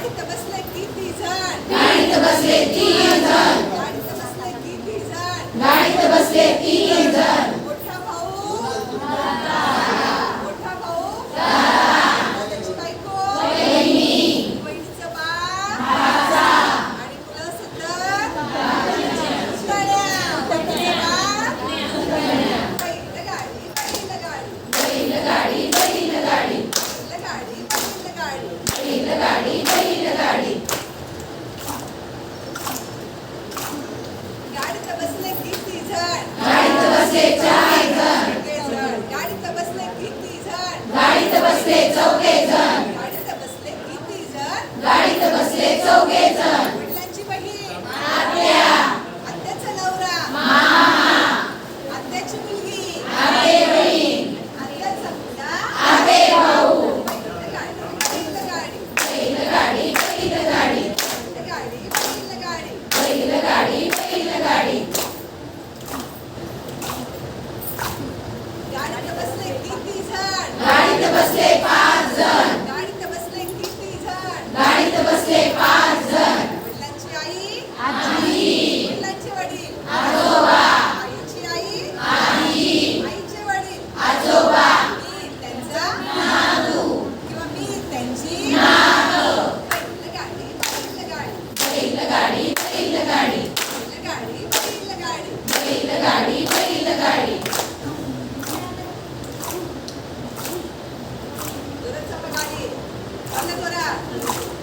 गाडीत बसले किती जण गाडीत बसले तीन जण गाडीत बसले तीन जण बसले किती जण? गाडीत बसले पाच जण. गाडीत बसले किती जण? गाडीत बसले पाच जण. वडिलांची आई? आजी. वडिलांचे वडील? आजोबा. आईची आई? आजी. आईचे वडील? आजोबा. मी त्यांचा? नातू. किंवा मी त्यांची? नात. बैलगाडी बैलगाडी बैलगाडी बैलगाडी बैलगाडी बैलगाडी から。